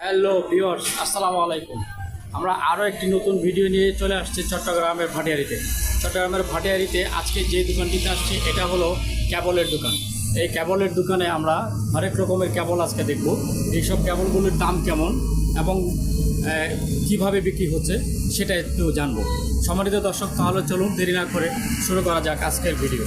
Hello viewers, আসসালামু আলাইকুম। আমরা আরও একটি নতুন ভিডিও নিয়ে চলে আসছি চট্টগ্রামের ভাটিয়ারিতে। চট্টগ্রামের ভাটিয়ারিতে আজকে যে দোকানটিতে আসছি, এটা হলো ক্যাবলের দোকান। এই ক্যাবলের দোকানে আমরা হরেক রকমের ক্যাবল আজকে দেখব। এইসব ক্যাবলগুলির দাম কেমন এবং কীভাবে বিক্রি হচ্ছে, সেটা একটু জানব। সম্মানিত দর্শক, তাহলে চলুন দেরি না করে শুরু করা যাক আজকের ভিডিও।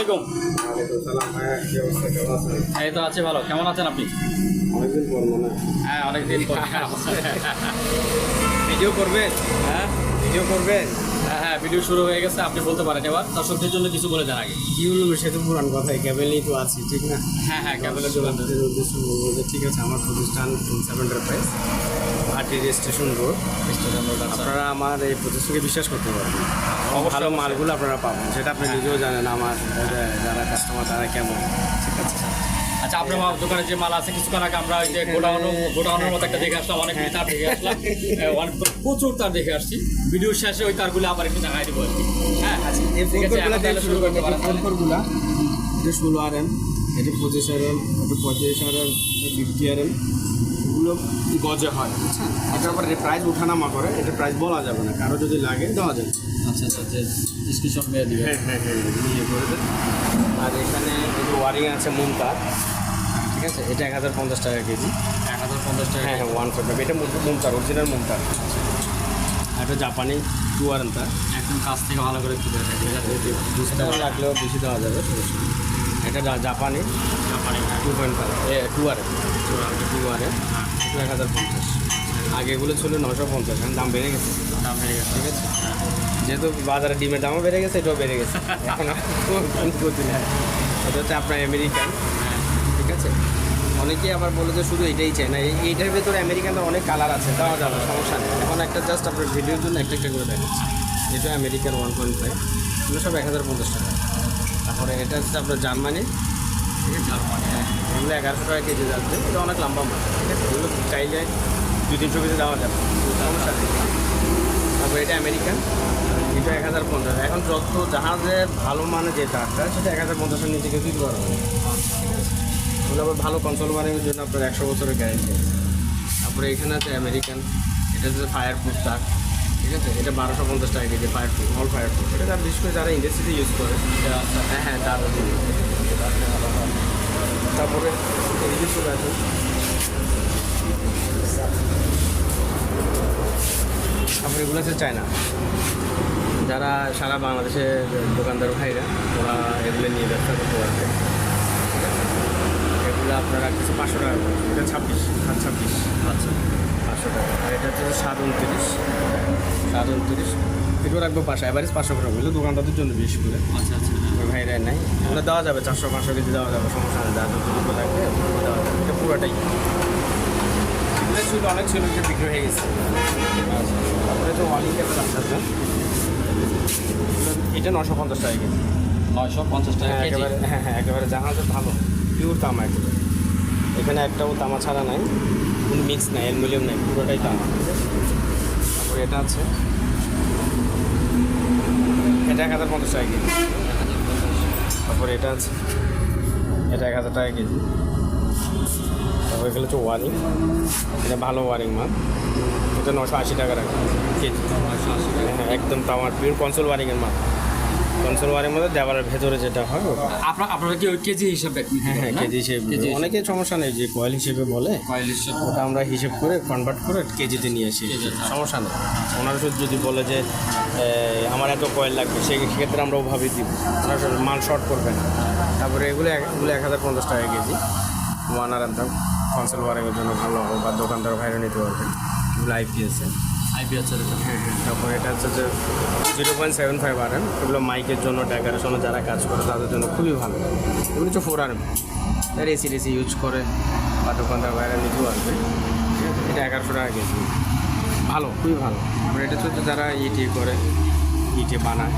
আলাইকুম। এই তো আছে ভালো। কেমন আছেন আপনি? অনেকদিন পর মনে হ্যাঁ। অনেকদিন পর। ভিডিও করবেন? হ্যাঁ? ভিডিও করবেন? হ্যাঁ হ্যাঁ ভিডিও শুরু হয়ে গেছে আপনি বলতে পারেন। এবার দর্শকদের জন্য কিছু বলে দেন আগে। কি বলব সে তো পুরান কথাই ক্যাবেলেই তো আছি ঠিক না? হ্যাঁ হ্যাঁ ক্যাবেলের উদ্দেশ্য বলব যে ঠিক আছে আমার প্রতিষ্ঠান Prinsep enterprise Bhati station road আপনারা আমার এই প্রতিষ্ঠানকে বিশ্বাস করতে পারেন ভালো মালগুলো আপনারা পাবেন। সেটা আপনি নিজেও জানেন আমার যারা কাস্টমার তারা কেমন। ঠিক আছে আচ্ছা। আপনার মা- দোকানে যে মাল আছে কিছুক্ষণ আগে আমরা ওই যে গোডাউন গোডাউনের মতো একটা দেখে আসলাম অনেক তার দেখে আসলাম। অনেক প্রচুর তার দেখে আসছি। ভিডিও শেষে ওই তারগুলো আবার একটু দেখাই দিব হ্যাঁ এই ঠিক আছে, শুরু করতে পারেন এটা ষোলো আর এম এটা পঁচিশ আর এম এটা পঁয়ত্রিশ R M fifty R M এগুলো গজে হয়। বুঝছেন এটা আবার প্রাইস উঠানামা করে এটা প্রাইস বলা যাবে না। কারও যদি লাগে দেওয়া যাবে। আচ্ছা আচ্ছা যে স্ক্রিনশট মেরে দিবে। হ্যাঁ হ্যাঁ হ্যাঁ নিয়ে করে দেন। আর এখানে ওয়ারিং আছে মুমতা ঠিক আছে? এটা এক হাজার পঞ্চাশ টাকা কেজি। এক হাজার পঞ্চাশ টাকা হ্যাঁ হ্যাঁ ওয়ান ফোরটি এটা মুমতার অরিজিনাল মুমতার এটা জাপানি টু আর এমটা একদম কাছ থেকে ভালো করে তুলে থাকে দুশো টাকা লাগলেও বেশি দেওয়া যাবে এটা জাপানি। জাপানি টু পয়েন্ট ফাইভ এ two R two R two এক হাজার পঞ্চাশ। আগে এগুলো ছিল নশো পঞ্চাশ এখন দাম বেড়ে গেছে। দাম হয়ে গেছে। ঠিক আছে? যেহেতু বাজারে ডিমের দামও বেড়ে গেছে এটাও বেড়ে গেছে। এখন গতি এটা হচ্ছে আপনার আমেরিকান ঠিক আছে? অনেকেই আবার বলে যে শুধু এটাই চাই না এইটার ভেতরে আমেরিকানদের অনেক কালার আছে দেওয়া যাবে সমস্যা নেই। এখন একটা জাস্ট আপনার ভিডিওর জন্য একটা একটা করে দেখাচ্ছি। এটা আমেরিকান ওয়ান পয়েন্ট ফাইভ এগুলো সব এক হাজার পঞ্চাশ টাকা। তারপরে এটা হচ্ছে আপনার জার্মানি এগুলো এগারোশো টাকা কেজি যাচ্ছে। এটা অনেক লম্বা মাছ ঠিক আছে? এগুলো চাইলে দুই তিনশো কেজি দেওয়া যাবে। সমস্যা নেই। তারপরে এটা আমেরিকান এটা এক হাজার পঞ্চাশ এখন যত জাহাজের ভালো মানে যে টাকা সেটা এক হাজার পঞ্চাশের নিচে কেউ দিতে পারবে ওগুলো আবার ভালো কন্ট্রোল বানানোর জন্য আপনার একশো বছরের গ্যারেন্টি তারপরে এখানে আছে আমেরিকান এটা হচ্ছে ফায়ার প্রুফ তার ঠিক আছে? এটা বারোশো পঞ্চাশ টাকা KG fire proof all fire proof এটা যারা বিশেষ করে যারা ইন্ডাস্ট্রিতে ইউজ করে হ্যাঁ হ্যাঁ তার তারপরে এই যে চলে আসুন তারপরে এগুলো হচ্ছে চায়না। যারা সারা বাংলাদেশে দোকানদার ভাইরা ওরা এগুলো নিয়ে ব্যবসা করতে পারবে। এগুলো আপনারা কিছু পাঁচশো টাকা এটা ছাব্বিশ সাত ছাব্বিশ। আচ্ছা। পাঁচশো টাকা। আর এটা হচ্ছে সাত উনত্রিশ। সাত উনত্রিশ। এগুলো রাখব পাঁচশো। অ্যাভারেজ পাঁচশো করে এগুলো দোকানদারদের জন্য বেশি করে। আচ্ছা আচ্ছা। ভাইরা নাই। ওগুলো দেওয়া যাবে চারশো পাঁচশো কেজি দেওয়া যাবে সমস্যা নেই লাগবে দেওয়া যাবে এটা পুরোটাই। এগুলো ছিল অনেক ছিল বিক্রি হয়ে গেছে। তারপরে তো একটা এটা নশো পঞ্চাশ টাকা কেজি। নয়শো পঞ্চাশ টাকা হ্যাঁ একেবারে হ্যাঁ হ্যাঁ একেবারে জাহাজের ভালো পিওর তামা একেবারে। এখানে একটাও তামা ছাড়া নাই কোনো মিক্স নাই অ্যালুমিনিয়াম নাই পুরোটাই তামা। তারপরে এটা আছে এটা এক হাজার পঞ্চাশ টাকা কেজি। তারপরে এটা আছে। এটা এক হাজার টাকা কেজি। তারপর এগুলো হচ্ছে ওয়ারিং এটা ভালো ওয়ারিং মাল এটা নশো আশি টাকা রাখা। কেজি। হ্যাঁ হ্যাঁ একদম তামার পিওর কনসোল ওয়ারিংয়ের মাল। কনসোল ওয়ারের মধ্যে দেওয়ালের ভেতরে যেটা হয়। আপনার আপনারা কি ওই কেজি হিসাবে হ্যাঁ হ্যাঁ কেজি হিসেবে। অনেকে সমস্যা নেই যে কয়েল হিসেবে বলে কয়েল হিসেবে। ওটা আমরা হিসেব করে কনভার্ট করে কেজিতে নিয়ে আসি। সমস্যা নেই। ওনারা যদি বলে যে আমার এত কয়েল লাগবে সেই সেক্ষেত্রে আমরা ওভাবে দিব। ওনারা মাল শর্ট করবে না। তারপরে এগুলো এক- এগুলো এক হাজার পঞ্চাশ টাকা কেজি। ওয়ান আর কনসেল ওয়ারিংয়ের জন্য ভালো হবে বা দোকানদার ভাইরা নিতে পারবে। এগুলো আইপিএসে IPS এর এটা। হ্যাঁ হ্যাঁ তারপর এটা হচ্ছে যে zero point seven five R M এগুলো মাইকের জন্য ডেকোরেশনে যারা কাজ করে তাদের জন্য খুবই ভালো। এগুলো হচ্ছে ফোর আর এম যারা এসি টেসি ইউজ করে বা দোকানদার বাইরে নিতেও আসবে। এটা এগারোশো টাকা কেজি। ভালো খুবই ভালো। আর এটা হচ্ছে যারা ইটি করে ইটে বানায়।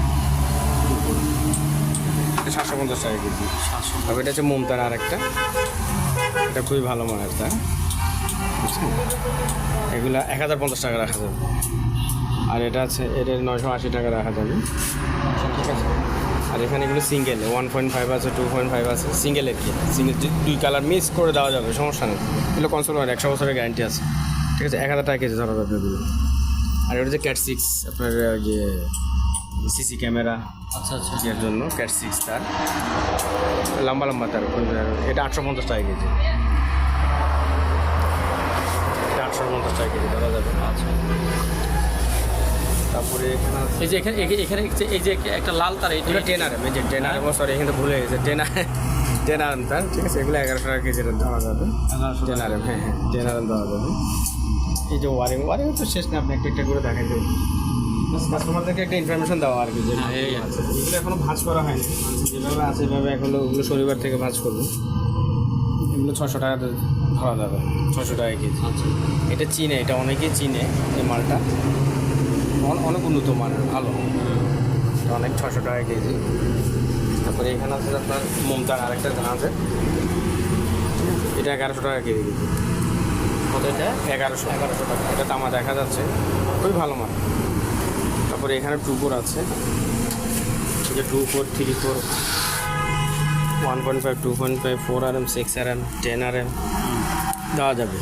এটা সাতশো পঞ্চাশ টাকা কেজি। সাতশো। এটা হচ্ছে মমতার আরেকটা। এটা খুবই ভালো মানের তার বুঝছেন? এগুলা এক হাজার পঞ্চাশ টাকা রাখা যাবে। আর এটা আছে এটা নয়শো আশি টাকা রাখা যাবে। ঠিক আছে? আর এখানে এগুলো সিঙ্গেল ওয়ান পয়েন্ট ফাইভ আছে টু পয়েন্ট ফাইভ আছে। সিঙ্গেলের কি? সিঙ্গেল দুই কালার মিক্স করে দেওয়া যাবে সমস্যা নেই। এগুলো কনসোলার একশো বছরের গ্যারান্টি আছে। ঠিক আছে? এক হাজার টাকা কেজি ধরা যাবে এগুলো। আর এটা হচ্ছে ক্যাট সিক্স আপনার যে সিসি ক্যামেরা আচ্ছা আচ্ছা। এর জন্য ক্যাট সিক্স তার। লম্বা লম্বা তার এটা আটশো পঞ্চাশ টাকা কেজি। আটশো পঞ্চাশ টাকা কেজি ধরা যাবে। আচ্ছা। তারপরে এখানে এই যে এখানে এখানে- এই যে একটা লাল তার এগুলো এটা টেন আর এম এই যে টেন আর সরি এখানে ভুলে গেছে। টেন আর টেন আর তার ঠিক আছে? এগুলো এগারোশো টাকা কেজি দেওয়া যাবে। টেন হ্যাঁ হ্যাঁ টেন আর দেওয়া যাবে। এই যে ওয়ারিং ওয়ারিং তো শেষ না আপনি একটা একটা করে দেখাই দেবেন কাস্টমারদেরকে একটা ইনফরমেশন দেওয়া আর কি যে হ্যাঁ, এই আছে। এগুলো এখনও ভাঁজ করা হয়নি। যেভাবে আছে এভাবে এখনও ওগুলো শনিবার থেকে ভাঁজ করব। এগুলো ছশো টাকা ধরা যাবে ছশো টাকা কেজি। আচ্ছা। এটা চিনে এটা অনেকেই চিনে এই মালটা। অন- অনেক উন্নত মানের ভালো। এটা অনেক ছশো টাকা কেজি। তারপরে এখানে আছে আপনার মমতার আরেকটা ধান আছে। এটা এগারোশো টাকা কেজি। কত এটা? এগারোশো এগারোশো টাকা। এটা তামা দেখা যাচ্ছে। খুবই ভালো মাল। তারপরে এখানে টু ফোর আছে। যে two four three four. One point five two point five four R M six R M ten R M দেওয়া যাবে।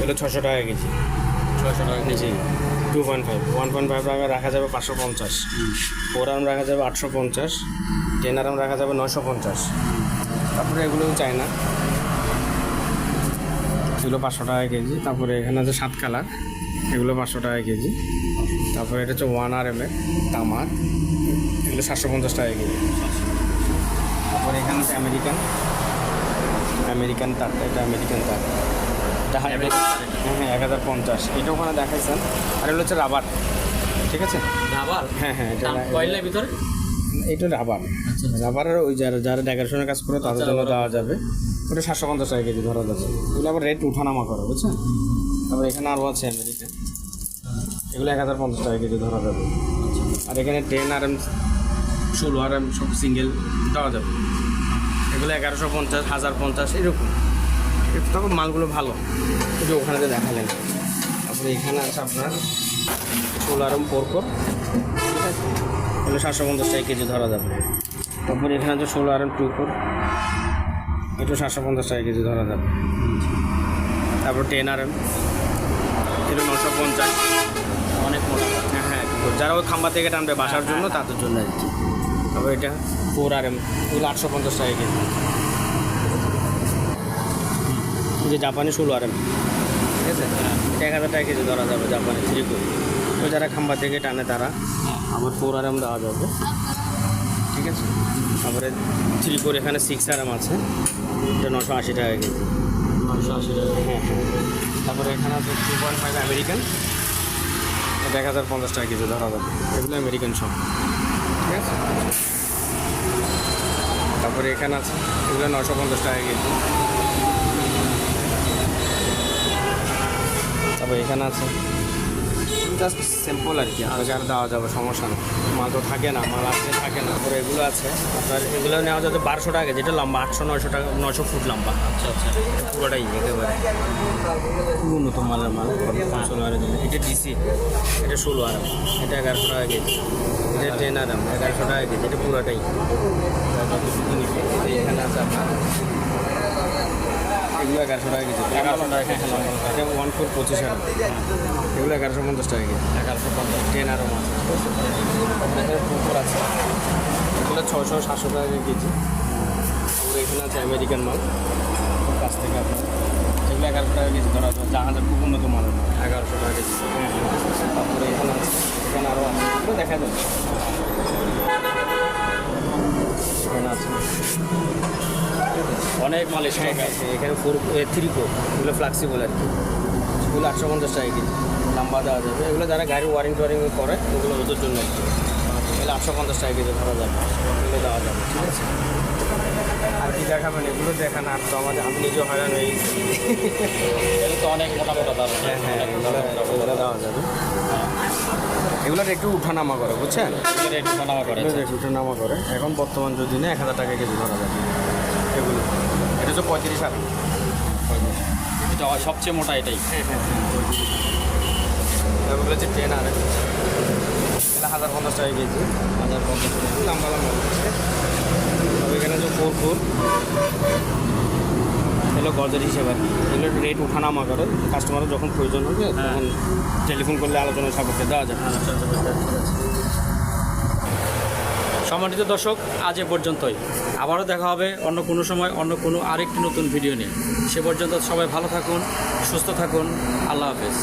এগুলো ছশো টাকা কেজি। ছয়শো টাকা জি two point five one point five রাখা যাবে পাঁচশো পঞ্চাশ। ফোর আর্ম রাখা যাবে আটশো পঞ্চাশ। টেন আর্ম রাখা যাবে নশো পঞ্চাশ। তারপরে এগুলো চাই না। এগুলো পাঁচশো টাকা কেজি। তারপরে এখানে আছে সাত কালার। এগুলো পাঁচশো টাকা কেজি। তারপরে এটা হচ্ছে ওয়ান আর এম এর তামার এগুলো সাতশো পঞ্চাশ টাকা কেজি তারপরে এখানে আছে আমেরিকান। আমেরিকান তারটা এটা আমেরিকান তার। এটা তার। হ্যাঁ হ্যাঁ এক হাজার পঞ্চাশ। এটা ওখানে দেখাইছেন। আর এগুলো হচ্ছে রাবার। ঠিক আছে? আবার হ্যাঁ হ্যাঁ এটা কয়েলের ভিতরে? এটা রাবার। আচ্ছা রাবারের ওই যারা যারা ডেকোরেশনের কাজ করে তাদের জন্য দেওয়া যাবে। ওটা সাতশো পঞ্চাশ টাকা কেজি ধরা যাচ্ছে এগুলো আবার রেট উঠানামা করে বুঝছেন? তারপর এখানে আরও আছে আমেরিকা এগুলো এক হাজার পঞ্চাশ টাকা কেজি ধরা যাবে। আর এখানে টেন আর এম ষোলো আর এম সব সিঙ্গেল দেওয়া যাবে। এগুলো এগারোশো পঞ্চাশ হাজার পঞ্চাশ এরকম। তখন মালগুলো ভালো। ওখানে যে দেখালেন। তারপরে এখানে আছে আপনার ষোলো আর এম ফোর ফোর ঠিক আছে সাতশো পঞ্চাশ টাকা কেজি ধরা যাবে। তারপরে এখানে আছে ষোলো আর এম টু ফোর একটু সাতশো পঞ্চাশ টাকা কেজি ধরা যাবে। তারপর টেন আর এম এটা নশো পঞ্চাশ। অনেক মোটা। হ্যাঁ হ্যাঁ। যারা ওই খাম্বা থেকে টানবে বাসার জন্য তাদের জন্য আর কি। তারপর এটা? ফোর আর এম এগুলো আটশো পঞ্চাশ টাকা কেজি। যে জাপানি ষোলো আর এম। ঠিক আছে? এক হাজার টাকা কেজি ধরা যাবে জাপানি থ্রি কোরি তো যারা খাম্বা থেকে টানে তারা আবার ফোর আর এম দেওয়া যাবে। ঠিক আছে? তারপরে থ্রি কোর এখানে সিক্স আর এম আছে। এটা নশো আশি টাকা কেজি। নশো আশি টাকা হ্যাঁ হ্যাঁ। তারপরে এখানে আছে টু পয়েন্ট ফাইভ আমেরিকান এটা এক হাজার পঞ্চাশ টাকা কেজি ধরা যাবে। এগুলো আমেরিকান সব ঠিক আছে। তারপরে এখানে আছে। এগুলো নশো পঞ্চাশ টাকা কেজি। তারপরে এখানে আছে। জাস্ট সিম্পল আর কি। আর দেওয়া যাবে সমস্যা নেই। মাল তো থাকে না মাল আসলে থাকে না। তারপরে এগুলো আছে। আপনার এগুলো নেওয়া যাবে বারোশো টাকা যেটা লম্বা আটশো নয়শো টাকা নশো ফুট লম্বা। আচ্ছা আচ্ছা। পুরোটাই একেবারে। খুব উন্নত মালের মাল। ষোলো আর এটা ডিসি। এটা ষোলো আর। এটা এগারোশো টাকা কেজি। এটা টেন আর এগারোশো টাকা কেজি এটা পুরোটাই। এখানে আছে আপনার। এগুলো এগারোশো টাকা কেজি। এগারোশো টাকা এটা ওয়ান ফোর পঁচিশ আর এগুলো এগারোশো পঞ্চাশ টাকা কেজি। এগারোশো পঞ্চাশ। টেন আরও মাছ পুকুর আছে। এগুলো ছশো সাতশো টাকা কেজি। তারপরে এখানে আছে আমেরিকান মাল। কাছ থেকে আপনার। এগুলো এগারোশো টাকা কেজি ধরা জাহাজের খুব উন্নত মাল। এগারোশো টাকা কেজি। হ্যাঁ। তারপরে এখানে আছে। এখানে আরও আছে। এগুলো দেখা যাবে এখানে আছে। অনেক মাল এসে হ্যাঁ, হ্যাঁ, এখানে ফোর থ্রি ফোর এগুলো ফ্লেক্সিবল আর কি। এগুলো আটশো পঞ্চাশ টাকা কেজি। নাম্বার দেওয়া যাবে। এগুলো যারা গাড়ি ওয়ারিং টোয়ারিং করে ওগুলো ওদের জন্য আর কি। এগুলো আটশো পঞ্চাশ টাকা কেজি ধরা যাবে। এগুলো দেওয়া যাবে ঠিক আছে? আর কি দেখাবেন? এগুলো দেখান আর তো আমাদের আমি নিজেও হয়রান হয়ে গেছি। তো অনেক মোটা মোটা দাম। হ্যাঁ হ্যাঁ দেওয়া যাবে। এগুলোর একটু উঠানামা করে বুঝছেন? বানানো করে উঠানামা করে। এখন বর্তমান যদি না এক হাজার টাকা কেজি ধরা যাবে। এগুলো। এটা হচ্ছে পঁয়ত্রিশ হাজার। এটা সবচেয়ে মোটা এটাই। এগুলো হচ্ছে ট্রেন এটা হাজার পঞ্চাশ টাকা কেজি। হাজার পঞ্চাশ টাকা। লম্বা লম্বা। হচ্ছে তবে এখানে যে ফোর ফোর। এগুলো গজের হিসেবে। এগুলো একটু এগুলো রেট উঠানামা করে কাস্টমারের যখন প্রয়োজন হবে তখন টেলিফোন করলে আলোচনা সাপেক্ষে দেওয়া যাবে। সম্মানিত দর্শক আজ এ পর্যন্তই। আবারও দেখা হবে অন্য কোনো সময় অন্য কোনো আরেকটি নতুন ভিডিও নিয়ে। সে পর্যন্ত সবাই ভালো থাকুন সুস্থ থাকুন। আল্লাহ হাফেজ।